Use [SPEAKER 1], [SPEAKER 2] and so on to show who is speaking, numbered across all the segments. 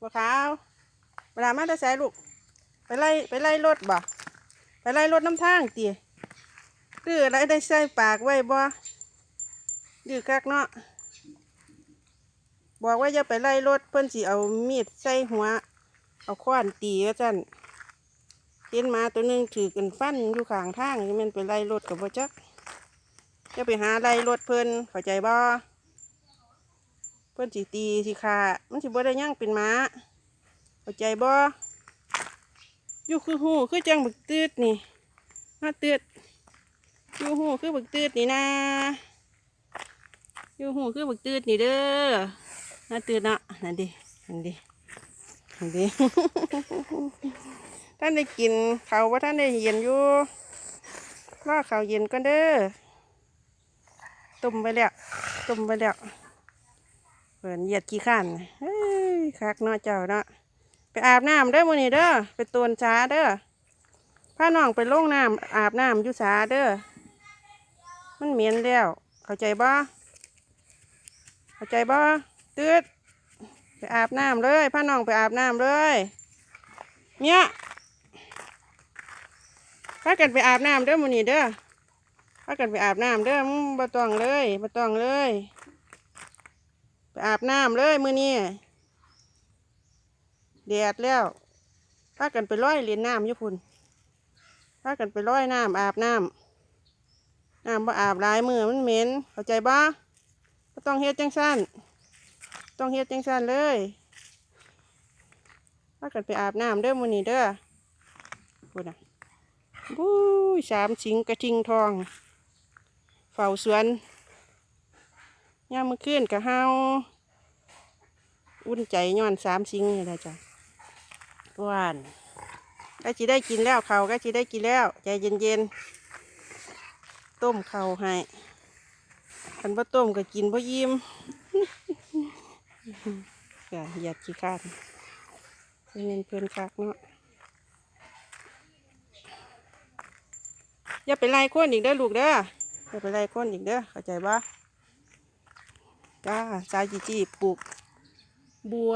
[SPEAKER 1] บัวขาว เวลามาแต่ใส่ลูก ไปไล่ไปไล่รถบ่ ไปไล่รถน้ำทางตีดื้ออะไรได้ใส่ปากไว้บ่ดื้อคักเนาะ บอกว่าอย่าไปไล่รถเพิ่นสิเอามีดใส่หัว เอาค้อนตีว่าจันเห็นมาตัวหนึงถือกันฟันอยู่ข้างทางนี่มันไปไล่รถกับบ่จักจะไปหาไล่รถเพิ่นเข้าใจบ่ พิ่นสิตีสิขามันสิบ่ได้ยั่งเป็นหมาเข้าใจบ่อยู่คือหูคือจังบึกตืดนี่มาตืดอยู่หูคือบึกตืดนี่นะอยู่หูคือบึกตืดนี่เด้อมาตืดเนาะนั่นดินั่นดินั่นดิท่านได้กินเขาว่าท่านได้เย็นอยู่รอเขาเย็นก็เด้อต้มไปแล้วต้มไปแล้ว เปิดเหยียดขี้ข้านเฮ้ยคักเนาะเจ้าเนาะไปอาบน้ำเด้อมื้อนี้เด้อไปตวนช้าเด้อพาน้องไปลงน้ำอาบน้ำอยู่สาเด้อมันเหม็นแล้ว เข้าใจบ่เข้าใจบ่ตืดไปอาบน้ำเลยพาน้องไปอาบน้ำเลยเนี่ยพากันไปอาบน้ำเด้อมื้อนี้เด้อพากันไปอาบน้ำเด้อมึงบ่ต้องเลยบ่ต้องเลย อาบน้ำเลยมือนี้แดดแล้วพากันไปร้อยเล่นน้ำยู่พุ่นพากันไปร้อยน้ำอาบน้ำน้ำบ่อาบหลายมือมันเหม็นเข้าใจบ่บ่ต้องเฮ็ดจังซั่นต้องเฮ็ดจังซั่นเลยพากันไปอาบน้ำเด้อมือนี้เด้อพุ่นน่ะบู้สามสิงกระทิงทอง เฝ้าสวน ยามมื้อคืนกะเฮาอุ่นใจย้อนสามสิงนี่แหละจ้ะว่านก็จิได้กินแล้วเขาก็จิได้กินแล้ว ใจเย็นๆ ต้มเขาให้คันบ่ต้มก็กินบ่ยิ้มก็หยัดขี้ข้านเงินเพื่อนคักเนาะอย่าไปไล่คนอีกเด้อลูกเด้ออย่าไปไล่คนอีกเด้อเข้าใจบ่ จ้าสายจีจีปลูก บัว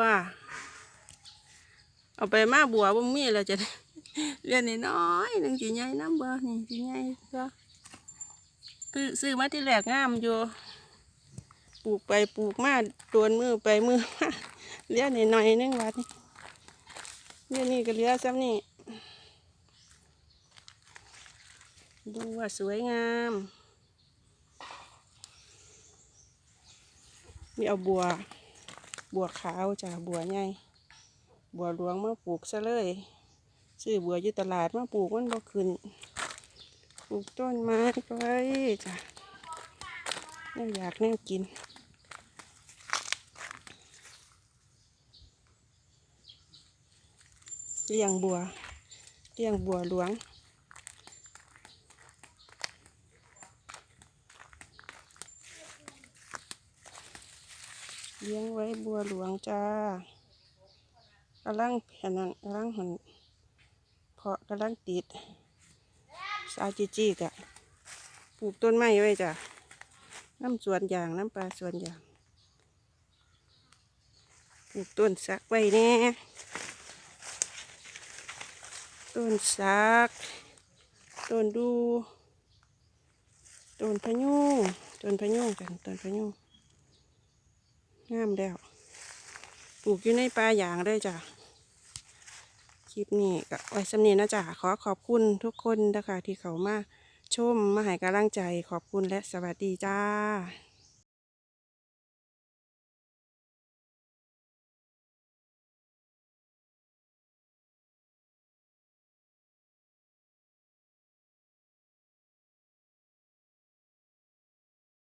[SPEAKER 1] เอาไปมาบัวบ่มีแล้วจะเรียนน้อยหนึ่งจีใหญ่น้ำเบอร์นี่จีใหญ่ก็ซื้อมาที่แรกงามอยู่ปลูกไปปลูกมาโดนมือไปมือมาเรียนน้อยหนึงวัดนี่เรียนนี่ก็เหลือซ้ำนี่ดูว่าสวยงาม นี่เอาบัว บัวขาวจ้ะบัวใหญ่บัวหลวงมาปลูกซะเลยซื้อบัวอยู่ตลาดมาปลูกมันบ่ขึ้นปลูกต้นไม้ไว้จ้ะน่อยากแน่กินเลี้ยงบัวเลี้ยงบัวหลวง เลี้ยงไว้บัวหลวงจ้ากำลังแผ่นนั้นกำลังหันเพาะกำลังติดสาวจีจีกะปลูกต้นไม้ไว้จ้ะน้ำสวนยางน้ำปลาสวนยางปลูกต้นสักไว้แน่ต้นสักต้นดูต้นพะยุงต้นพะยุงกันต้นพะยุง งามแล้ว ปลูกอยู่ในป่าหยางได้จ้ะ คลิปนี้ก็ไว้สำนีนะจ๊ะขอขอบคุณทุกคนนะคะที่เขามาชมมาให้กำลังใจขอบคุณและสวัสดีจ้า